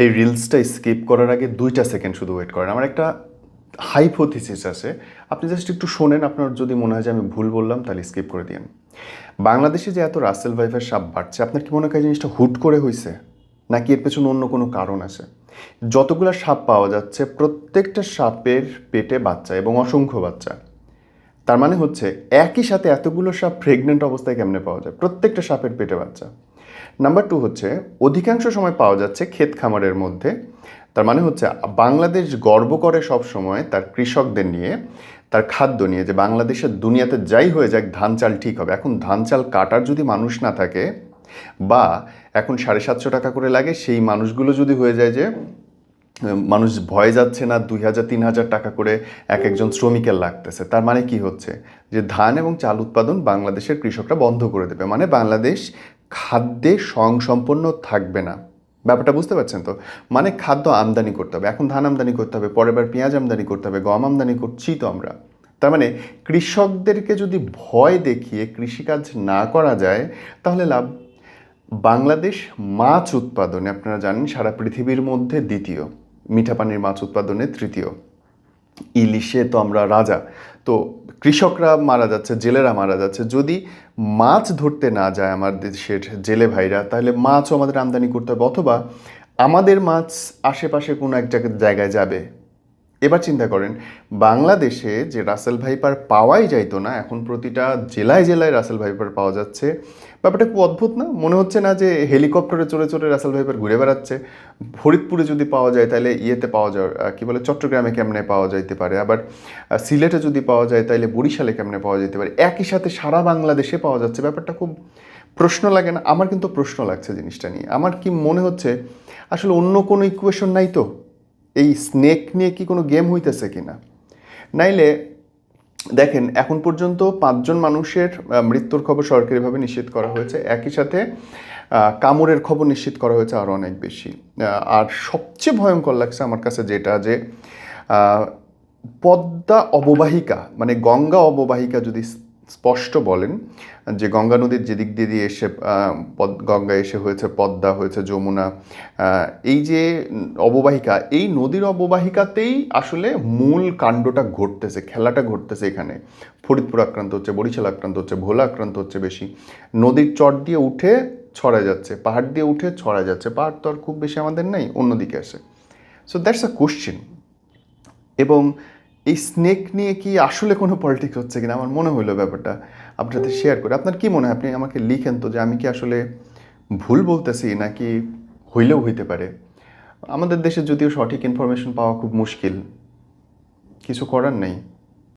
এই রিলসটা স্কিপ করার আগে দুইটা সেকেন্ড শুধু ওয়েট করেন। আমার একটা হাইপোথিসিস আছে। আপনি জাস্ট একটু শোনেন, আপনার যদি মনে হয় যে আমি ভুল বললাম, তাহলে স্কিপ করে দিন বাংলাদেশে যে এত রাসেল ভাইফের সাপ বাড়ছে, আপনার কি মনে হয় জিনিসটা হুট করে হয়েছে নাকি এর পেছনে অন্য কোনো কারণ আছে? যতগুলো সাপ পাওয়া যাচ্ছে, প্রত্যেকটা সাপের পেটে বাচ্চা এবং অসংখ্য বাচ্চা। তার মানে হচ্ছে, একই সাথে এতগুলো সাপ প্রেগনেন্ট অবস্থায় কেমনে পাওয়া যায়? প্রত্যেকটা সাপের পেটে বাচ্চা। নাম্বার টু হচ্ছে, অধিকাংশ সময় পাওয়া যাচ্ছে ক্ষেত খামারের মধ্যে। তার মানে হচ্ছে, বাংলাদেশ গর্ব করে সব সময় তার কৃষকদের নিয়ে, তার খাদ্য নিয়ে যে বাংলাদেশের দুনিয়াতে যাই হয়ে যাক, ধান চাল ঠিক হবে। এখন ধান চাল কাটার যদি মানুষ না থাকে, বা এখন সাড়ে সাতশো টাকা করে লাগে, সেই মানুষগুলো যদি হয়ে যায় যে, মানুষ ভয়ে যাচ্ছে না, দুই হাজার, তিন হাজার টাকা করে এক একজন শ্রমিকের লাগতেছে। তার মানে কি হচ্ছে? যে ধান এবং চাল উৎপাদন বাংলাদেশের কৃষকরা বন্ধ করে দেবে। মানে বাংলাদেশ খাদ্যে স্বয়ংসম্পন্ন থাকবে না। ব্যাপারটা বুঝতে পারছেন তো? মানে খাদ্য আমদানি করতে হবে। এখন ধান আমদানি করতে হবে, পরের বার পেঁয়াজ আমদানি করতে হবে, গম আমদানি করছি তো আমরা। তার মানে কৃষকদেরকে যদি ভয় দেখিয়ে কৃষিকাজ না করা যায়, তাহলে লাভ? বাংলাদেশ মাছ উৎপাদনে, আপনারা জানেন সারা পৃথিবীর মধ্যে দ্বিতীয়। মিঠা পানির মাছ উৎপাদনে তৃতীয়। ইলিশে তো আমরা রাজা। তো কৃষকরা মারা যাচ্ছে, জেলেরা মারা যাচ্ছে। যদি মাছ ধরতে না যায় আমার দেশের জেলে ভাইরা, তাহলে মাছও আমাদের আমদানি করতে হবে। অথবা আমাদের মাছ আশেপাশে কোনো এক জায়গায় যাবে এবার চিন্তা করেন, বাংলাদেশে যে রাসেল ভাইপার পাওয়াই যাইতো না, এখন প্রতিটা জেলায় জেলায় রাসেল ভাইপার পাওয়া যাচ্ছে। ব্যাপারটা খুব অদ্ভুত না? মনে হচ্ছে না যে হেলিকপ্টারে চড়ে চড়ে রাসেল ভাইপার ঘুরে বেড়াচ্ছে। ফরিদপুরে যদি পাওয়া যায়, তাহলে ইয়েতে পাওয়া যায় কী বলে, চট্টগ্রামে কেমনে পাওয়া যাইতে পারে? আবার সিলেটে যদি পাওয়া যায়, তাহলে বরিশালে কেমনে পাওয়া যেতে পারে? একই সাথে সারা বাংলাদেশে পাওয়া যাচ্ছে। ব্যাপারটা খুব প্রশ্ন লাগে না। আমার কিন্তু প্রশ্ন লাগছে জিনিসটা নিয়ে। আমার কি মনে হচ্ছে, আসলে অন্য কোনো ইকুয়েশন নাই তো? এই স্নেক নিয়ে কি কোনো গেম হইতেছে কি না নাইলে, দেখেন, এখন পর্যন্ত পাঁচজন মানুষের মৃত্যুর খবর সরকারিভাবে নিশ্চিত করা হয়েছে। একই সাথে কামড়ের খবর নিশ্চিত করা হয়েছে আরও অনেক বেশি। আর সবচেয়ে ভয়ঙ্কর লাগছে আমার কাছে যেটা যে পদ্মা অববাহিকা মানে গঙ্গা অববাহিকা যদি স্পষ্ট বলেন যে গঙ্গা নদীর যেদিক দিয়ে দিয়ে এসে পদ গঙ্গা এসে হয়েছে পদ্মা, হয়েছে যমুনা এই যে অববাহিকা, এই নদীর অববাহিকাতেই আসলে মূল কাণ্ডটা ঘটতেছে, খেলাটা ঘটতেছে এখানে। ফরিদপুর আক্রান্ত হচ্ছে, বরিশাল আক্রান্ত হচ্ছে, ভোলা আক্রান্ত হচ্ছে বেশি। নদীর চট দিয়ে উঠে ছড়া যাচ্ছে, পাহাড় দিয়ে উঠে ছড়া যাচ্ছে, পাহাড় তো আর খুব বেশি আমাদের নেই, অন্যদিকে আসে। সো দ্যাটস আ কোশ্চেন এবং এই স্নেক নিয়ে কি আসলে কোনো পলিটিক্স হচ্ছে কিনা? আমার মনে হলো ব্যাপারটা আপনার সাথে শেয়ার করে। আপনার কি মনে হয়? আপনি আমাকে লিখেন তো যে আমি কি আসলে ভুল বলতেছি নাকি হইলেও হইতে পারে? আমাদের দেশে যদিও সঠিক ইনফরমেশন পাওয়া খুব মুশকিল, কিছু করার নেই।